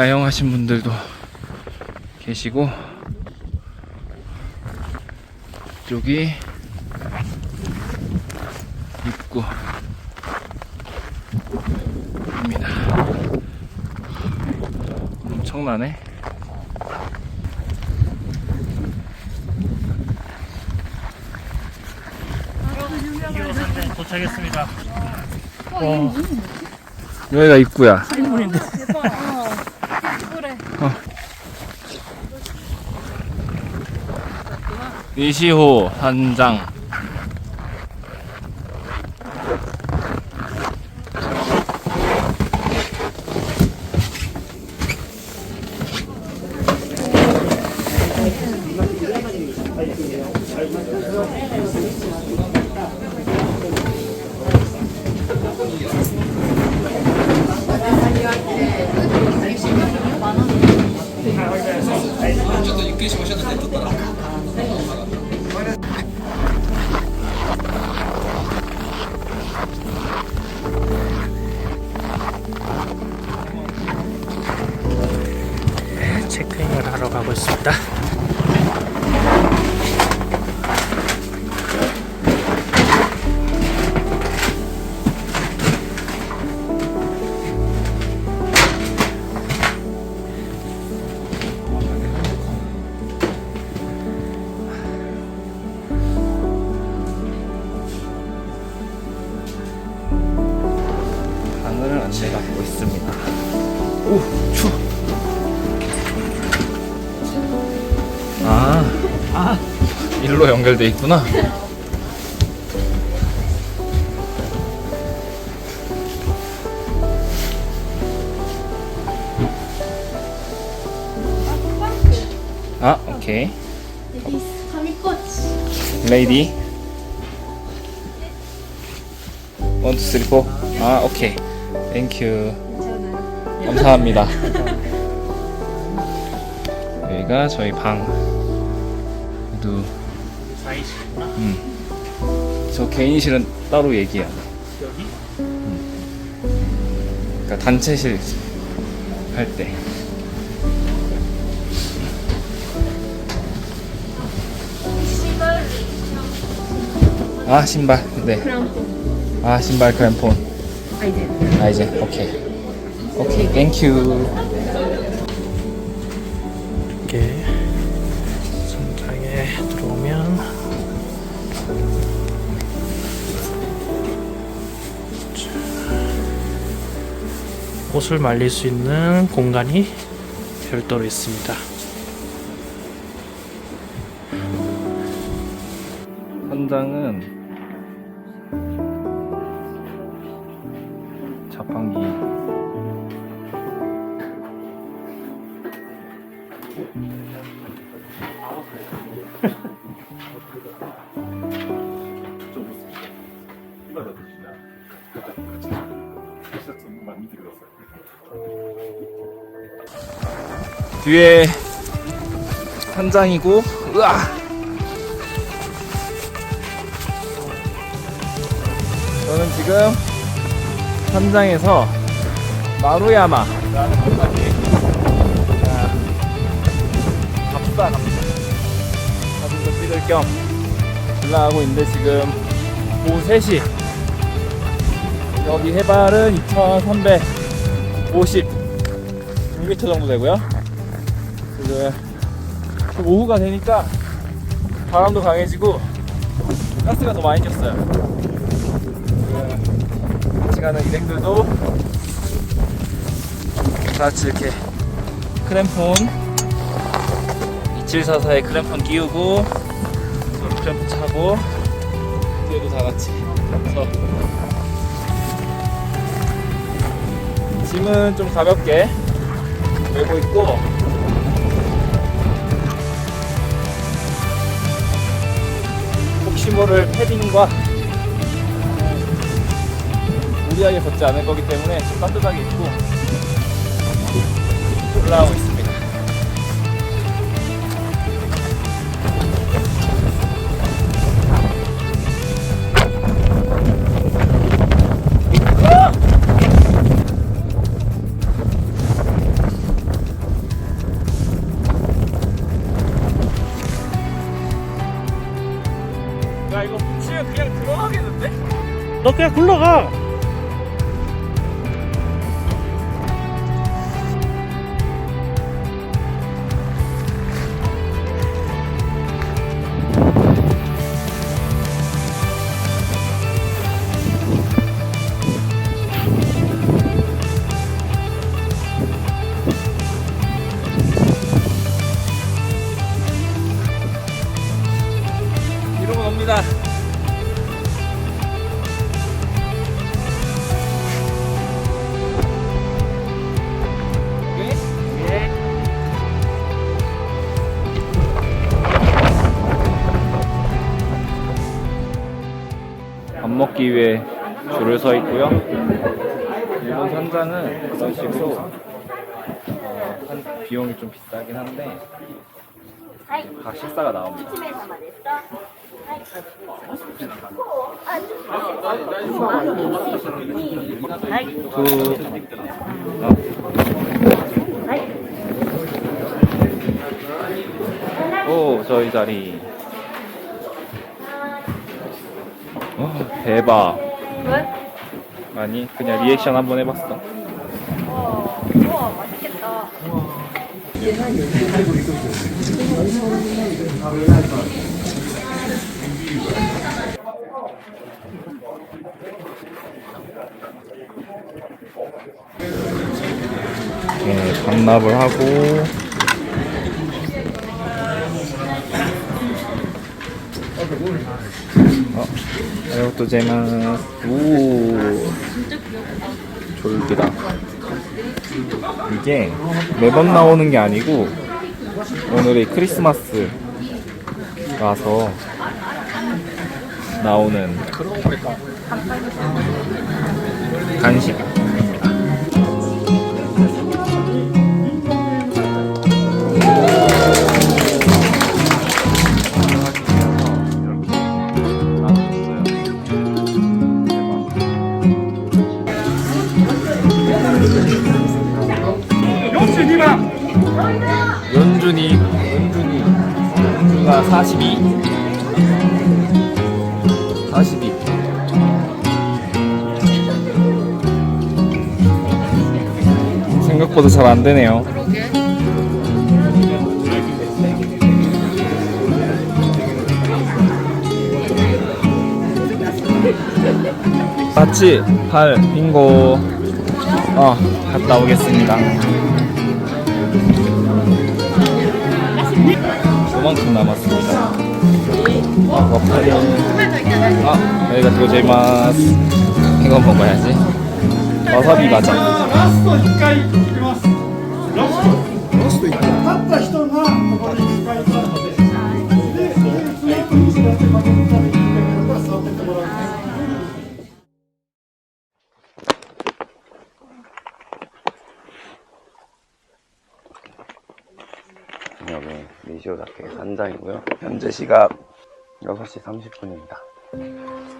야영하신 분들도 계시고 여기 입구입니다. 엄청나네. 도착했습니다. 여기가 입구야. 이시호 한장 체크인을 연결돼 있구나. 아, 오케이. 레이디. 원, 투, 쓰리, 포. 아, 오케이. 땡큐. 감사합니다. 여기가 저희 방. 모두 사이시구나. 저 개인실은 따로 얘기야. 여기? 그러니까 단체실 할 때. 아 신발 네. 아 신발 크램폰. 아 이제. 아 이제 오케이. 오케이 땡큐. 이렇게 옷을 말릴 수 있는 공간이 별도로 있습니다. 선장은 뒤에 선장이고 으아! 저는 지금 현장에서 마루야마라는 자, 갑시다 갑시다. 사진도 찍을 겸 올라가고 있는데 지금 오후 3시. 여기 해발은 2356m 정도 되고요 지금 오후가 되니까 바람도 강해지고 가스가 더 많이 꼈어요. 같이 가는 일행들도 다 같이 이렇게 크램폰 2744에 크램폰 끼우고 서로 크램폰 차고 뒤에도 다 같이 서 짐은 좀 가볍게 메고 있고 시 모를 패딩과 무리하게 벗지 않을 거기 때문에 좀 따뜻하게 입고 올라가고 있습니다. 이거 붙이면 그냥 들어가겠는데? 너 그냥 굴러가 먹기 위해 줄을 서 있고요. 일본 현장은 그런 식으로 어, 한 비용이 좀 비싸긴 한데 다 식사가 나옵니다. 그 어. 오 저희 자리 어, 대박 왜? 아니 그냥 리액션 한번 해봤어 우와 맛있겠다. 네, 반납을 하고 어, 이것도 제만 우 졸기다. 이게 매번 나오는 게 아니고 오늘이 크리스마스 라서 나오는 간식 생각보다 잘 안 되네요. 같이 팔 빙고 어 갔다 오겠습니다. 요만큼 남았습니다. 아, 와파리. 아, 여기가 고자이마스. 이거 먹어야지. 와사비 맞아. 여기 미시오다케 산장이고요. 현재 시각 6시 30분입니다.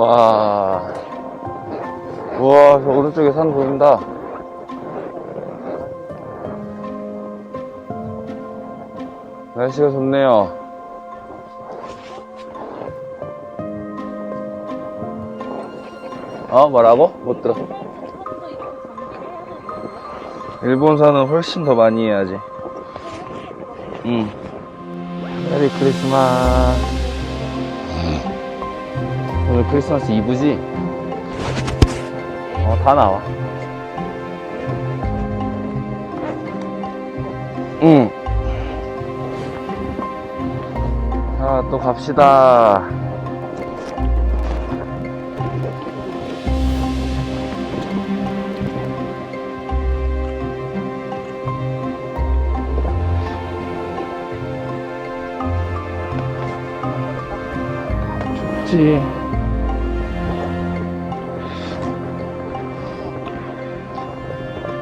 와, 와, 저 오른쪽에 산 보인다. 날씨가 좋네요. 어, 뭐라고? 못 들었어. 일본산은 훨씬 더 많이 해야지. 응. 메리 크리스마스. 오늘 크리스마스 이브지? 어, 다 나와. 응. 자, 또 갑시다. 춥지.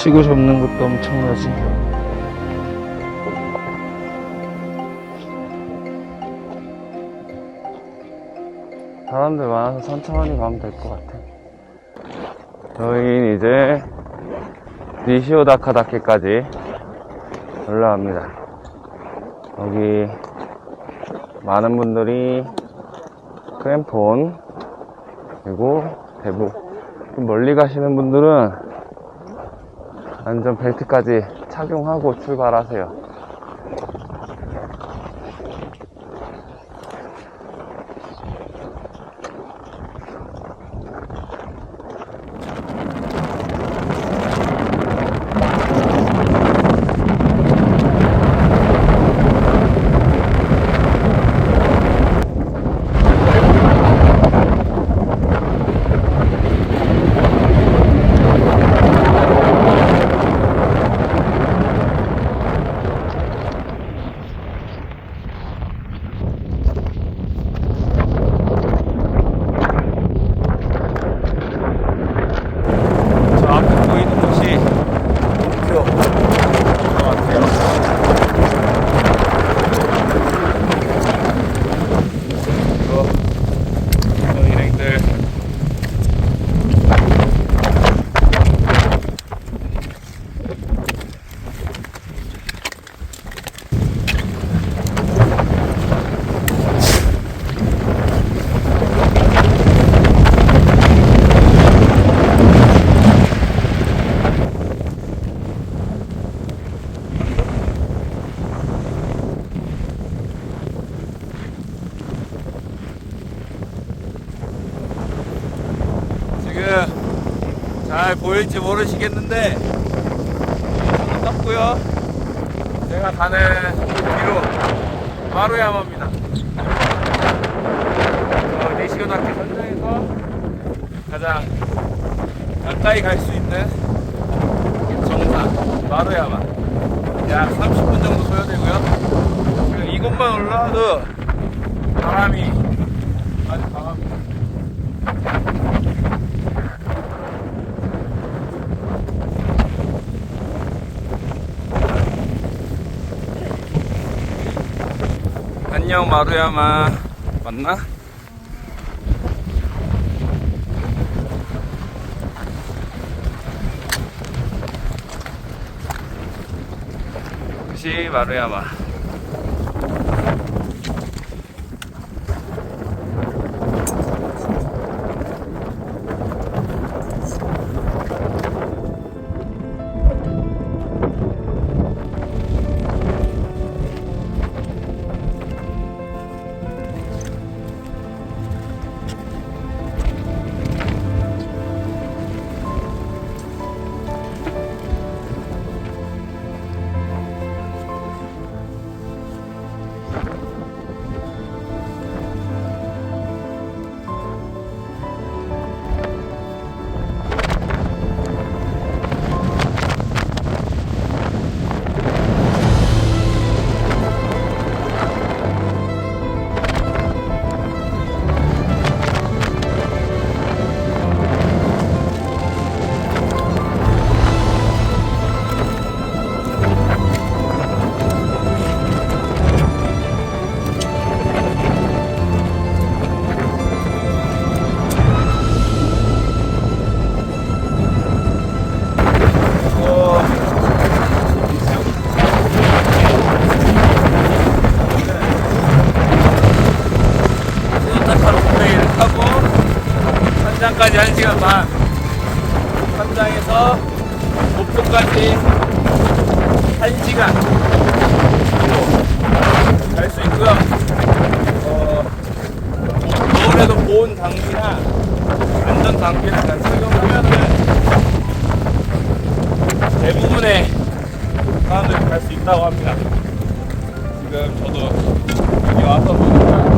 치고 접는 것도 엄청나지. 사람들 많아서 천천히 가면 될 것 같아. 저희는 이제 니시오다카다케까지 올라갑니다. 여기 많은 분들이 크램폰 그리고 대부 좀 멀리 가시는 분들은 안전 벨트까지 착용하고 출발하세요. 저 앞에 보이는 곳이 목표 것 같아요. 이거 저 일행들 지금 잘 보일지 모르시겠는데 반갑고요. 제가 가는 길로 마루야마입니다. 어, 내시고등학교 현장에서 가장 가까이 갈 수 있는 정상 마루야마. 약 30분 정도 소요되고요. 이곳만 올라와도 바람이 아주 강합니다 안녕 마루야마 맞나? 역시 마루야마 현장까지 1시간 반. 현장에서 목표까지 1시간. 갈 수 있고요. 어, 겨울에도 보온 장비나 안전 장비를 다 착용하면은 대부분의 사람들이 갈 수 있다고 합니다. 지금 저도 여기 와서 보니까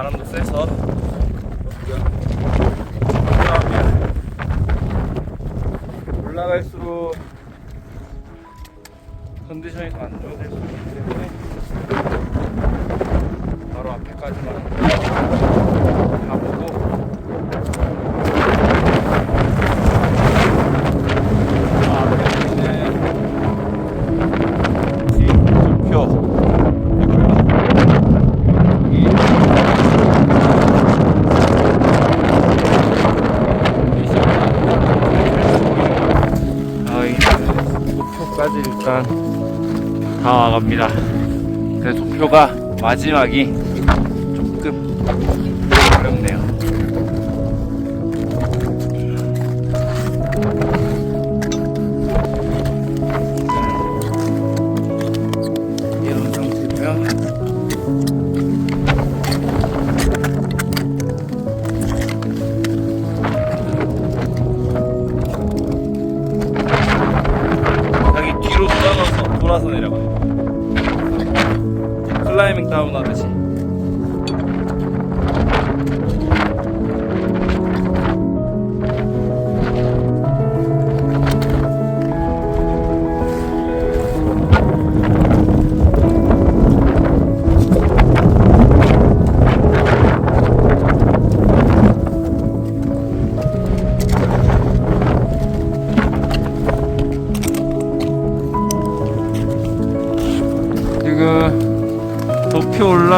바람도 세서 올라가면 올라갈수록 좋아질 수 있기 때문에 바로 앞에까지만 가보고 일단 다 와갑니다. 근데 도표가 마지막이 조금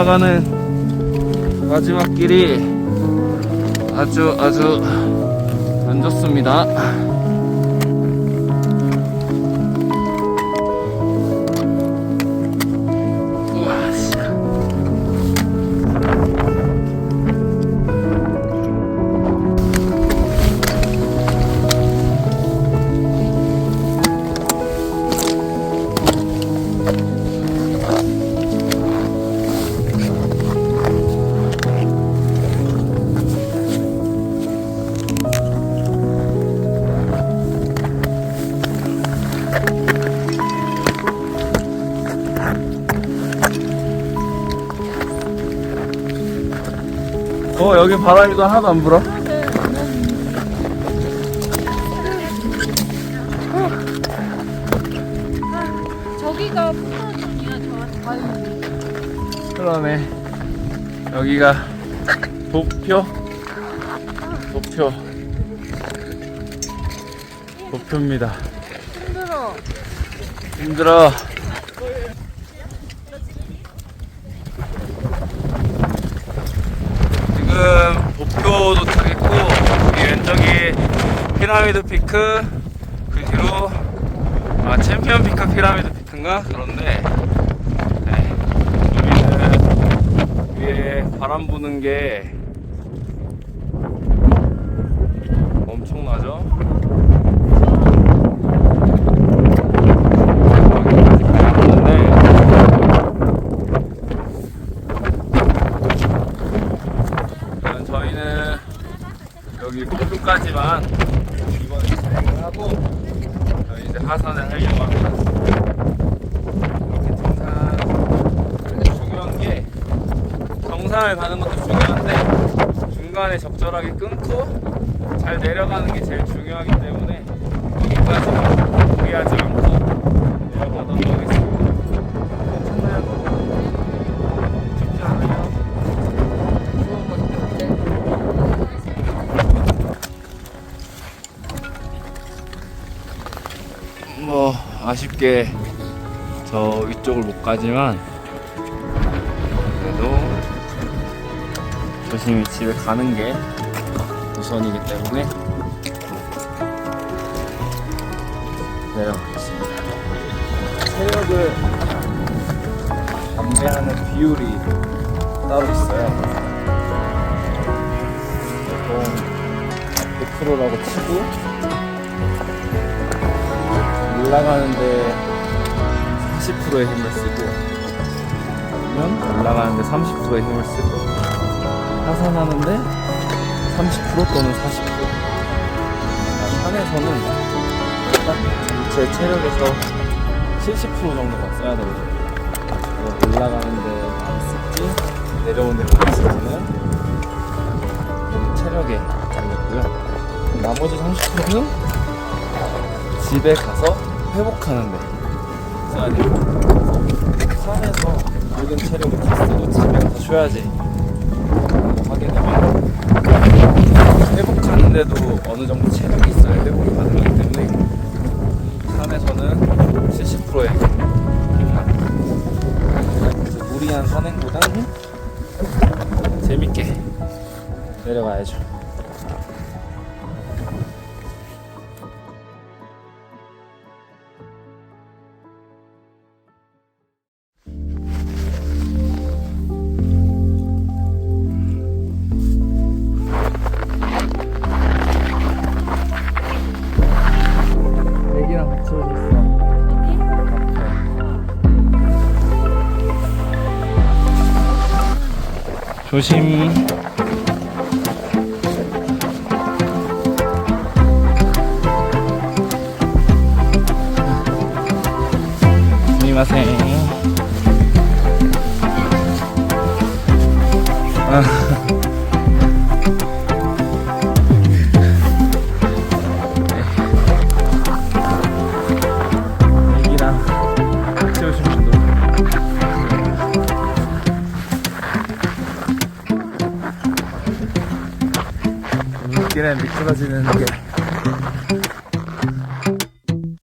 올라가는 마지막 길이 아주 아주 안 좋습니다. 어 여기 바람이 도 하나도 안 불어? 저기가 풍선이야, 저 자유. 그러네 여기가 도표 도표 도표입니다 힘들어. 힘들어 지금 도착했고 이 왼쪽이 피라미드 피크 그 뒤로 아 챔피언 피크 피라미드 피크인가 그런데 네, 여기는 위에 바람 부는 게 엄청나죠? 여기까지 가야 하는데 일단 저희는 여기 코드까지만 이번에 진행을 하고 저희 이제 하산을 하려고 합니다. 이렇게 근데 중요한 게 정상을 가는 것도 중요한데 중간에 적절하게 끊고 잘 내려가는 게 제일 중요하기 때문에 여기까지만 포기하지 않고 내려가도록 하겠습니다. 아쉽게 저 위쪽을 못 가지만 그래도 조심히 집에 가는 게 우선이기 때문에 내려가겠습니다. 체력을 감배하는 비율이 따로 있어요. 보통 100%라고 치고 올라가는데 40%의 힘을 쓰고 아니면 올라가는데 30%의 힘을 쓰고 하산하는데 30% 또는 40% 아, 산에서는 딱 전체 체력에서 70% 정도만 써야 되거든요 올라가는데 많이 쓰지 내려오는 코스는 오늘 체력에 달렸고요. 나머지 30%는 집에 가서 회복하는데. 산에서 모든 체력을 다 쓰고 집에 하게 되면 회복하는데도 어느 정도 조심. 스미마셍. 애 눈길에 미끄러지는 게